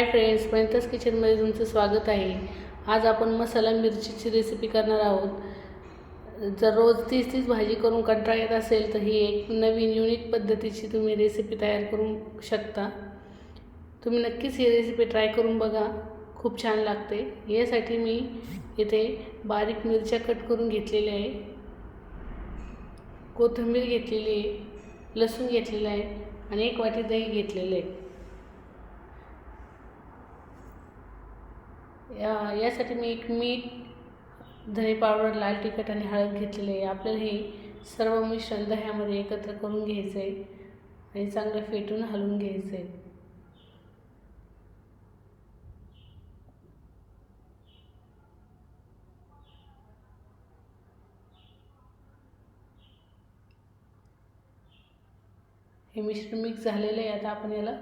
Hi friends पंतस किचनमध्ये तुमचं स्वागत आहे. आज आपण मसाला मिरचीची रेसिपी करणार आहोत. जर रोज तीच तीच भाजी करून कंटाळा येत असेल तर ही एक नवीन युनिक पद्धतीची तुम्ही रेसिपी तयार करू शकता. तुम्ही नक्कीच ही रेसिपी ट्राय करून बघा. खूप छान लागते. यासाठी मी इथे बारीक मिरच्या कट करून घेतलेल्या आहे. कोथिंबीर घेतलेली आहे लसूण घेतलेलं आहे आणि एक वाटी दही घेतलेलं आहे. या यासाठी मी एक मीठ धने पावडर लाल तिखट आणि हळद घेतलेले आहे. आपल्याला हे सर्व मिश्रण दह्यामध्ये एकत्र करून घ्यायचं आहे आणि चांगलं फेटून हलवून घ्यायचं आहे हे मिश्रण मिक्स झालेलं आहे. आता आपण याला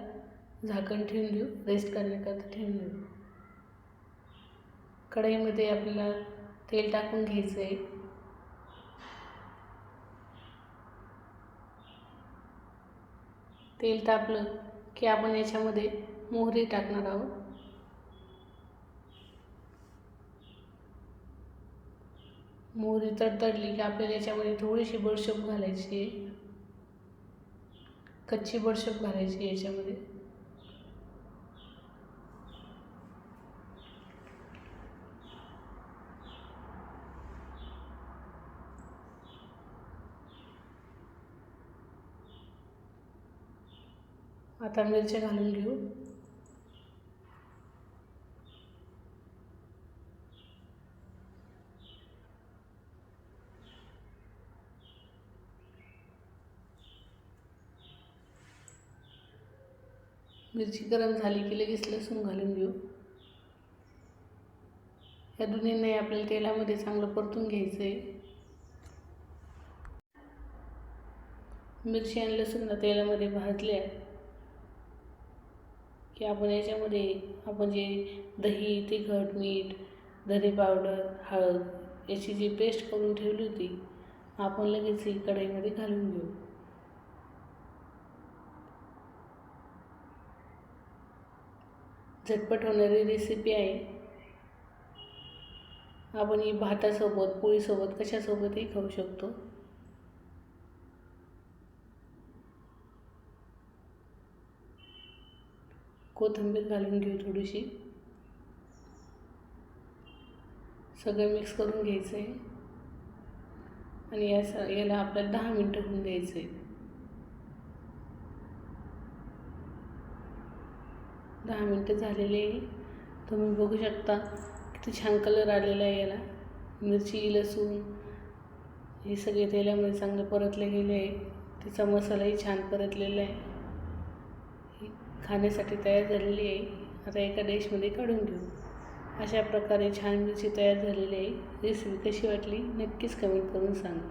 झाकण ठेवून देऊ. रेस्ट करण्याकरता ठेवून देऊ. कढईमध्ये आपल्याला तेल टाकून घ्यायचं आहे तेल तापलं की आपण याच्यामध्ये मोहरी टाकणार आहोत. मोहरी तडतडली की आपल्याला याच्यामध्ये थोडीशी बडशोप घालायची आहे. कच्ची बडशोप घालायची याच्यामध्ये. आता मिरच्या घालून घेऊ. मिरची गरम झाली की लगेच लसूण घालून घेऊ. या दोन्हींनाही आपल्याला तेलामध्ये चांगलं परतून घ्यायचं आहे मिरची आणि लसूण तेलामध्ये भाजल्या की आपण याच्यामध्ये आपण जे दही तिखट मीठ धने पावडर हळद याची जी पेस्ट करून ठेवली होती आपण लगेच ही कढईमध्ये घालून घेऊ. झटपट होणारी रेसिपी आहे. आपण ही भातासोबत पोळीसोबत कशासोबतही खाऊ शकतो. कोथिंबीर घालून घेऊ थोडीशी. सगळं मिक्स करून घ्यायचं आहे आणि या स याला आपल्याला दहा मिनटं होऊन द्यायचं आहे दहा मिनटं झालेले आहे. तुम्ही बघू शकता किती छान कलर आलेला आहे याला. मिरची लसूण हे सगळे तेलामध्ये चांगलं परतले गेले आहे. तिचा मसालाही छान परतलेला आहे. खाण्यासाठी तयार झालेली आहे. आता एका डिशमध्ये काढून घेऊ. अशा प्रकारे छान मिरची तयार झालेली आहे. रेसिपी कशी वाटली नक्कीच कमेंट करून सांगा.